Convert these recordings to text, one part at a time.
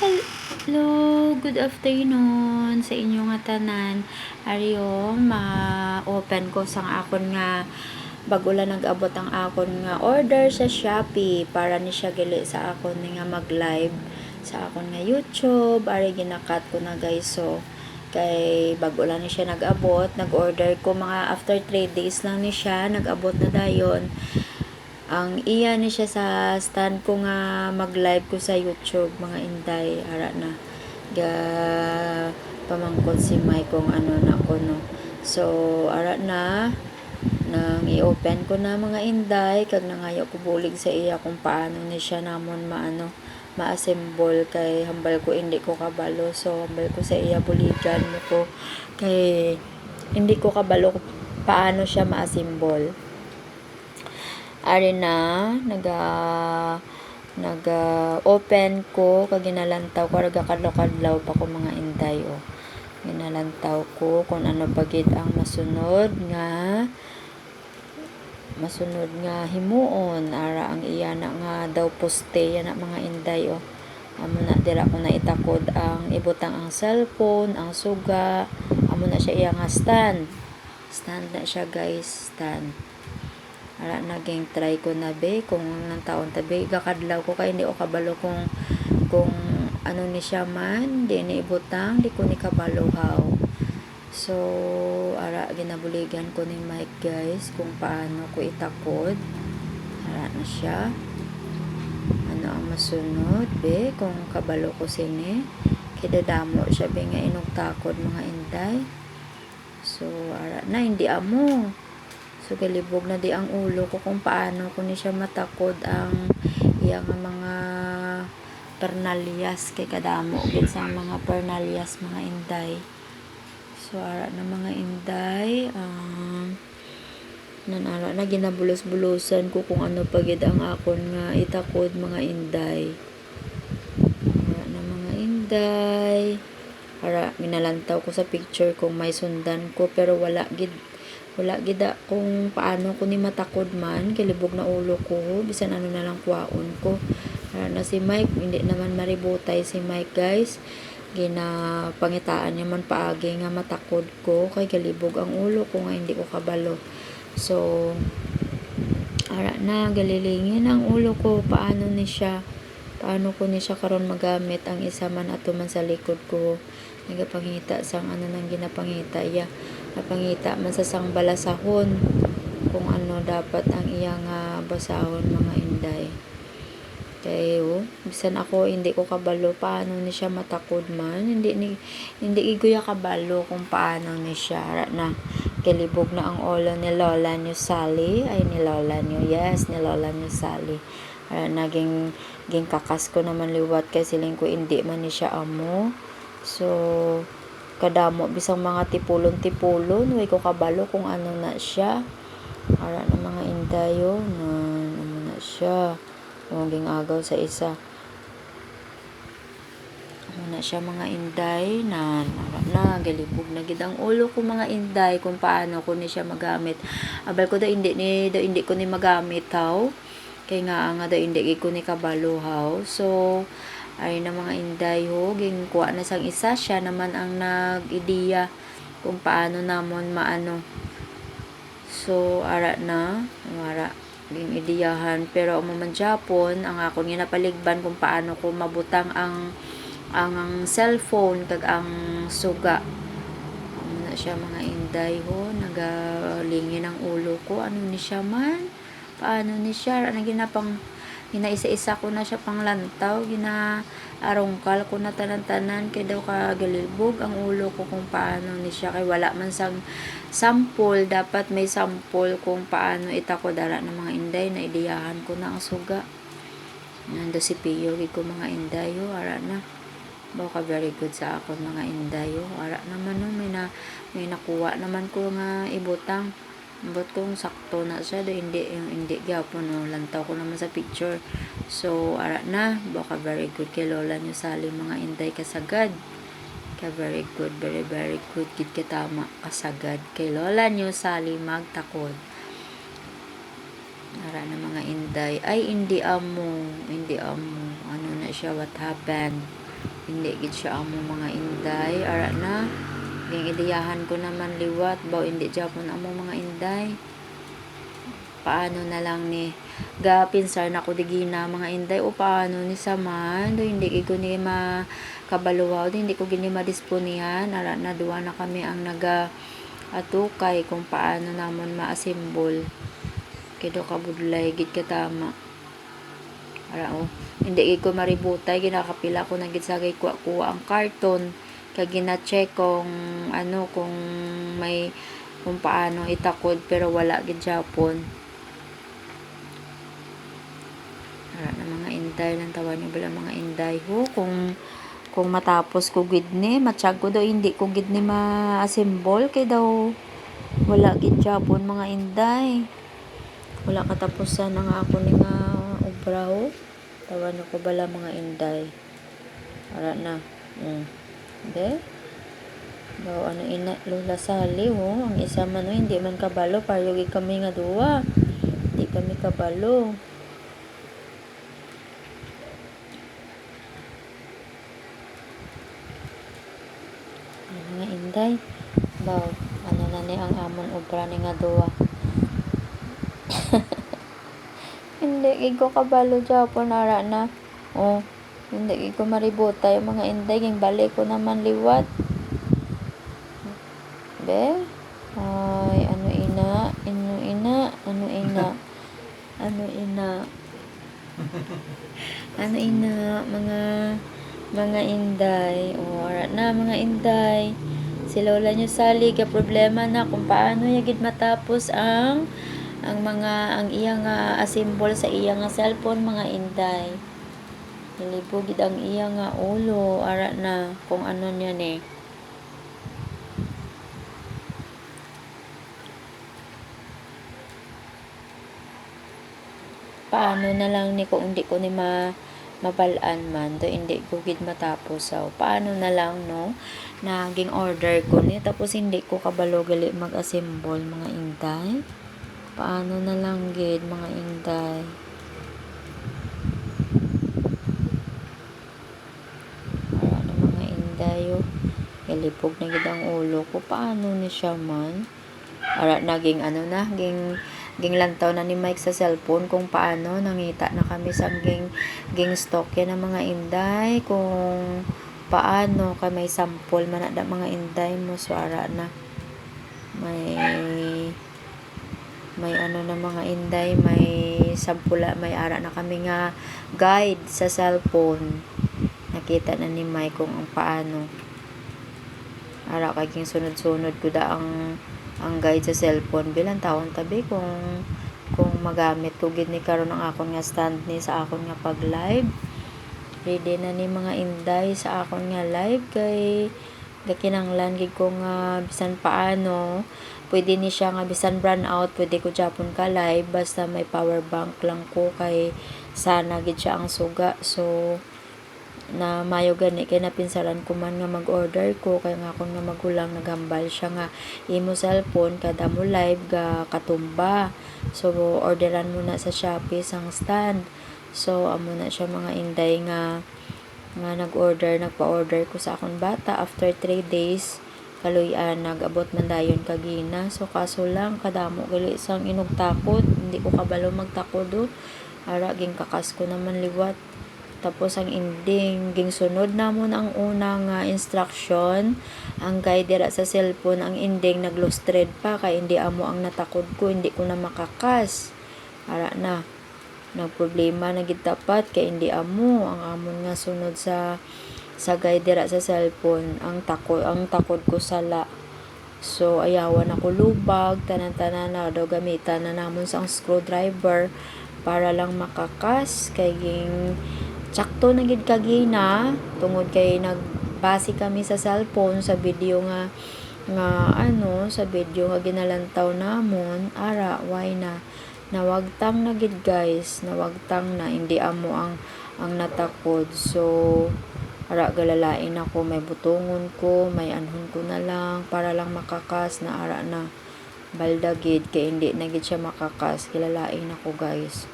Hello, good afternoon sa inyong nga tanan. Ariyo, ma-open ko sang akon nga bago lang nag-abot ang akon nga order sa Shopee para ni siya gali sa akon nga mag-live sa akon nga YouTube. Ari ginakat ko na guys. So, kay bago lang ni siya nag-abot, nag-order ko mga after 3 days lang ni siya, nag-abot na dayon ang iya ni siya sa stand ko nga mag-live ko sa YouTube mga inday ara na. Ga pamangkot si Mike kung ano na ko no. So ara na nang i-open ko na mga inday kag nangayo ko bulig sa iya kung paano ni siya namon maano ma-assemble. Kay hambal ko hindi ko kabalo. So hambal ko sa iya buligan mo ko. Kay hindi ko kabalo paano siya ma-assemble ari na naga naga open ko kag ginalantaw ko raga kadlaw-kadlaw pa ko mga inday o ginalantaw ko kung ano pagid ang masunod nga masunod nga himuon. Ara ang iya na nga daw poste yan na mga inday o amo na dira ko na itakod ang ibutang ang cellphone ang suga. Amo na siya iya nga stand. Stand na siya guys stand Ara naging try ko na be. Kung nang taon tabi gakadlaw ko kay hindi o kabalo kung kung ano ni siya man. Di ni ibutang di ko ni kabalo how so ara ginabuligan ko ni Mike guys kung paano ko itakod. Ara na siya. Ano ang masunod be? Kung kabalo ko sini kidadamo siya be nga inugtakod mga inday. So ara na hindi amo So, galibog na di ang ulo ko kung paano ko ni siya matakod ang iyang mga pernalyas kay kadamo gid sa mga pernalyas mga inday. So, ara na mga inday. Um, nanara na ginabulos-bulosan ko kung ano pagid ang akon nga itakod mga inday. Ara na mga inday. Ara, minalantaw ko sa picture kung may sundan ko pero wala gid wala gida kung paano ko ni matakod man kilibog na ulo ko bisan ano na lang kuwaon ko. Para na si Mike hindi naman maributay si Mike guys. Gina pangitaan niya man paagi nga matakod ko kay galibog ang ulo ko nga hindi ko kabalo. So ara na galilingin ang ulo ko paano ni siya paano ko ni siya karon magamit ang isa man ato man sa likod ko. Nagapangita sang ano nang ginapangita iya napangita man sa sang kung ano dapat ang iyang uh, basahon mga inday. Kay oh, bisan ako hindi ko kabalo paano ni siya matakod man. Hindi ni hindi iguya kabalo kung paano ni siya. Na kilibog na ang ulo ni lola ni Sally. Ay ni lola niyo yes ni lola ni Sally. Ara, naging ging kakas ko naman liwat kay siling ko hindi man ni siya amo. So kadamo bisang mga tipulon-tipulon way ko kabalo kung ano na siya. Ara na mga indayo na ano na siya. Maging agaw sa isa. Ano na siya mga inday na ara na galibog na gid ang ulo ko mga inday kung paano ko ni siya magamit. Abal ko da hindi ni da hindi ko ni magamit haw. Kay nga nga da hindi ko ni kabalo haw. So ay na mga inday ho ging kuha na sang isa. Siya naman ang nag-ideya kung paano namon maano. So ara na. Ara ging ideyahan pero ang man Japon ang ako nga napaligban kung paano ko mabutang ang ang, ang cellphone kag ang suga. Na siya mga inday ho nagalingin ang ulo ko. Ano ni siya man? Paano ni siya? Ano ginapang ginaisa-isa ko na siya panglantaw gina arongkal ko na tanan-tanan kay daw ka galilbog ang ulo ko kung paano ni siya. Kay wala man sang sample dapat may sample kung paano itako dara ng mga inday na ideyahan ko na ang suga. Nando si Pio ko mga inday ho ara na. Baka very good sa akon mga inday ho ara naman no may na may nakuha naman ko nga ibutang But kung sakto na siya, do hindi, yung hindi gyapon, no, lantaw ko naman sa picture. So, ara na, baka very good kay lola nyo sali mga inday kasagad. Ka very good, very very good, kit kitama kasagad kay lola nyo sali magtakod. Ara na mga inday, ay hindi amo, hindi amo, ano na siya, what happened? hindi gid siya amo mga inday ara na ging ideyahan ko naman liwat baw hindi japon amo mga inday. Paano na lang ni gapinsar na ko digina mga inday? O paano ni saman? Do hindi ko ni makabaluwaw do hindi ko gini madisponihan. Ara na duwa na kami ang naga atukay kung paano namon ma-assemble. Kido kabudlay gid katama ara o hindi ko maributay ginakapila ko na gid sa gay kuha kuha ang karton kag gina-check kung ano kung may kung paano itakod pero wala gid Japon ara na mga inday lang tawag niyo bala mga inday. Ho kung kung matapos ko gid ni matsyag ko daw hindi ko gid ni ma-assemble kay daw wala gid Japon mga inday. Wala katapusan ang ako ni nga obra ho tawan ko bala mga inday. Ara na. Mm. De daw ano ina lula sali ho ang isa man ho, hindi man kabalo payo gid kami nga duwa. Hindi kami kabalo. Ay, mga inday? Baw ano na ni ang amon obra ni nga duwa? Hindi ko kabalo Japon ara na. Oh hindi ko maribota yung mga inday ging balik ko naman liwat. Be? Ay ano ina? Ano ina? Ano ina? Ano ina? Ano ina mga mga inday? O ara na mga inday. Si lola nyo sali ka problema na kung paano yagid matapos ang ang mga ang iya nga assemble sa iya nga cellphone mga inday nilibog gid ang iya nga ulo ara na kung ano niya ni. Paano na lang ni kung hindi ko ni ma mabalaan man do hindi ko gid matapos so paano na lang no? Naging order ko ni tapos hindi ko kabalo gali mag-assemble mga inday. Paano na lang gid mga inday ano oh. Galipog na gid ang ulo ko. Paano ni siya man? Ara naging ano na ging ging lantaw na ni Mike sa cellphone kung paano. Nangita na kami sa ging ging stock yan ng mga inday. Kung paano kay may sample man na mga inday mo. So ara na. May may ano na mga inday. May sampula may ara na kami nga guide sa cellphone nakita na ni Mike kung ang paano. Ara kay sunod-sunod ko da ang ang guide sa cellphone bilang taon tabi kung kung magamit. Ko gid ni karon ang akon nga stand ni sa akon nga pag live ready na ni mga inday sa akon nga live kay gakinanglan gid ko nga bisan paano. Pwede ni siya nga bisan brand out pwede ko japon ka live basta may power bank lang ko kay sana gid siya ang suga. So na mayo gani kay napinsaran ko man nga mag-order ko kay nga akong nga magulang nagambal siya nga imo cellphone kada mo live ga katumba. So orderan mo na sa Shopee sang stand. So amo na siya mga inday nga nga nag-order nagpa-order ko sa akong bata. After 3 days kaluyan nag-abot man dayon kagina. So kaso lang kadamo gali sang inugtakot. Hindi ko kabalo magtakod do. Ara ging kakas ko naman liwat tapos ang ending ging sunod namon ang unang uh, instruction. Ang guide dira sa cellphone ang ending nag-lost thread pa kay hindi amo ang natakod ko hindi ko na makakas. Ara na. Nagproblema na gid tapat kay hindi amo. Ang amon nga sunod sa sa guide dira sa cellphone ang takod ang takod ko sala. So ayawan ako lubag tanan-tanan na daw gamitan na namon sa screwdriver para lang makakas kay Tsakto na gid kagina tungod kay nagbase kami sa cellphone sa video nga nga ano sa video nga ginalantaw namon. Ara why na? Nawagtang na gid guys. Nawagtang na. Hindi amo ang ang natakod. So ara galalain ako. May butongon ko. May anhon ko na lang para lang makakas na ara na balda gid. Kay hindi na gid siya makakas. Kilalain ako guys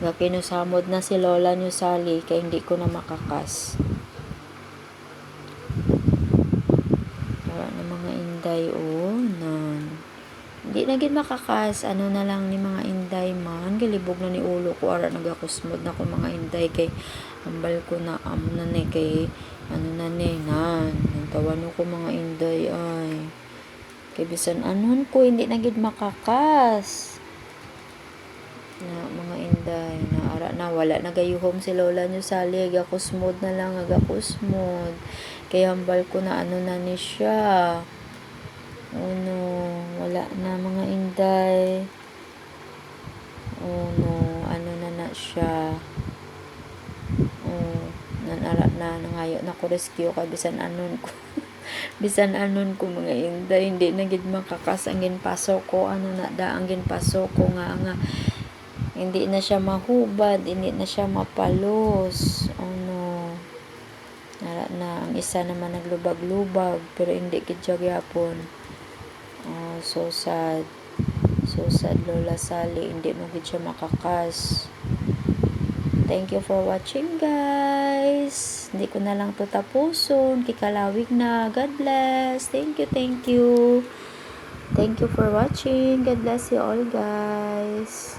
nga kinusamod na si lola niyo Sally kay hindi ko na makakas. Wala na mga inday o oh. Hindi na gid makakas. Ano na lang ni mga inday man. Galibog na ni ulo ko. Ara nagakusmod na ko mga inday kay ambal ko na am na ni kay ano na ni nan. Nantawan ko mga inday ay. Kay bisan anon ko hindi na gid makakas na mga inday na ara na wala na gayuhom si lola nyo sali aga kusmod na lang aga kusmod kay hambal ko na ano na ni siya? Oh no wala na mga inday. Oh no ano na na siya? Oh nanara na nangayo na ko rescue kay bisan anon ko. Bisan anon ko mga inday hindi na gid makakas ang ginpasok ko ano na da ang ginpasok ko nga nga hindi na siya mahubad hindi na siya mapalos ano nara na ang isa naman naglubag-lubag pero hindi gid siya gyapon oh, so sad so sad Lola Sally hindi mo siya makakas Thank you for watching guys. Hindi ko na lang to. Kikalawig na. God bless. Thank you, thank you. Thank you for watching. God bless you all guys.